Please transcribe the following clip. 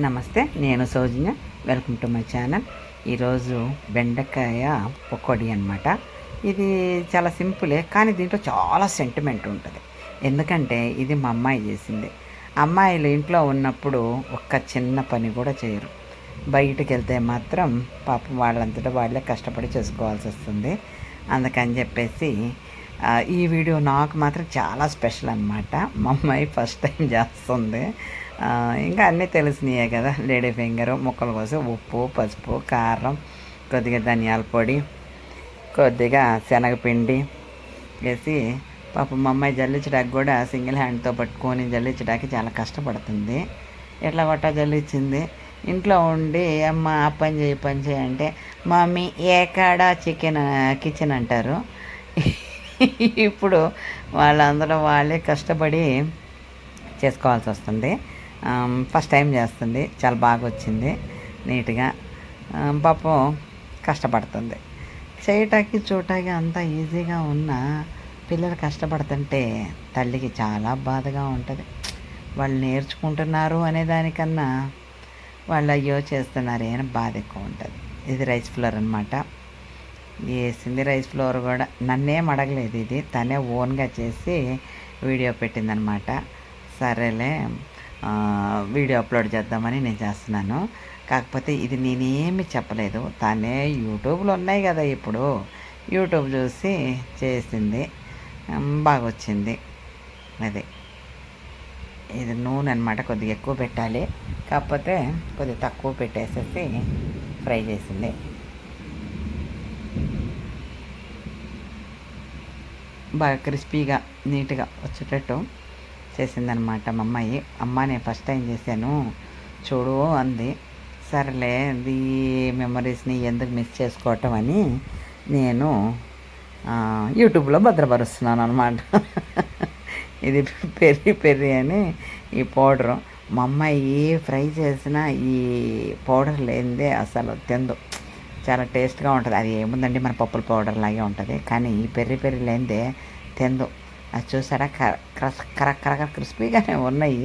నమస్తే నేను Soujanya. Welcome to my channel ఈరోజు బెండకాయ పకోడీ అనమాట ఇది చాలా సింపులే కానీ దీంట్లో చాలా సెంటిమెంట్ ఉంటుంది. ఎందుకంటే ఇది మా అమ్మాయి చేసింది. అమ్మాయిలు ఇంట్లో ఉన్నప్పుడు ఒక్క చిన్న పని కూడా చేయరు. బయటికి వెళ్తే మాత్రం పాపం వాళ్ళంతటా వాళ్ళే కష్టపడి చేసుకోవాల్సి వస్తుంది. అందుకని చెప్పేసి ఈ వీడియో నాకు మాత్రం చాలా స్పెషల్ అనమాట మా అమ్మాయి ఫస్ట్ టైం చేస్తుంది. ఇంకా అన్నీ తెలిసినాయే కదా. లేడీ ఫింగర్ ముక్కల కోసం ఉప్పు పసుపు కారం కొద్దిగా ధనియాల పొడి కొద్దిగా శనగపిండి వేసి పాపం మా అమ్మాయి జల్లించడానికి కూడా సింగిల్ హ్యాండ్తో పట్టుకొని జల్లించడానికి చాలా కష్టపడుతుంది. ఎట్లా కొట్టా జల్లించింది? ఇంట్లో ఉండి అమ్మ ఆ పని చేయి పని చేయి అంటే మమ్మీ ఏ కాడ చికెన్ కిచెన్ అంటారు? ఇప్పుడు వాళ్ళందరూ వాళ్ళే కష్టపడి చేసుకోవాల్సి వస్తుంది. ఫస్ట్ టైం చేస్తుంది. చాలా బాగా వచ్చింది. నీట్గా. పాపం కష్టపడుతుంది. చేయటానికి చూడటానికి అంత ఈజీగా ఉన్న పిల్లలు కష్టపడుతుంటే తల్లికి చాలా బాధగా ఉంటుంది. వాళ్ళు నేర్చుకుంటున్నారు అనే దానికన్నా వాళ్ళు అయ్యో చేస్తున్నారు అని బాధ ఎక్కువ ఉంటుంది. ఇది రైస్ ఫ్లోర్ అనమాట వేసింది రైస్ ఫ్లోర్ కూడా. నన్నేం అడగలేదు ఇది. తనే ఓన్గా చేసి వీడియో పెట్టిందనమాట సరేలే. వీడియో అప్లోడ్ చేద్దామని నేను చేస్తున్నాను. కాకపోతే ఇది నేనేమి చెప్పలేదు. తానే యూట్యూబ్లో ఉన్నాయి కదా ఇప్పుడు. యూట్యూబ్ చూసి చేసింది. బాగా వచ్చింది అది. ఇది నూనె అనమాట కొద్దిగా ఎక్కువ పెట్టాలి. కాకపోతే కొద్దిగా తక్కువ పెట్టేసేసి ఫ్రై చేసింది. బాగా క్రిస్పీగా నీట్గా వచ్చేటట్టు చేసిందనమాట మా అమ్మాయి. అమ్మ నేను ఫస్ట్ టైం చేశాను. చూడు అంది. సరేలే ఈ మెమరీస్ని ఎందుకు మిస్ చేసుకోవటం అని నేను యూట్యూబ్లో భద్రపరుస్తున్నాను అనమాట ఇది పెరి పెరి అని ఈ పౌడరు మా అమ్మాయి ఫ్రై చేసినా ఈ పౌడర్ లేనిదే అసలు తిందు. చాలా టేస్ట్గా ఉంటుంది. అది ఏముందండి? మన పప్పుల పౌడర్ లాగే ఉంటుంది. కానీ ఈ పెర్రి పెర్రి లేనిదే తిందు. అది చూసారా కర కర కర క్రిస్పీగానే ఉన్నాయి.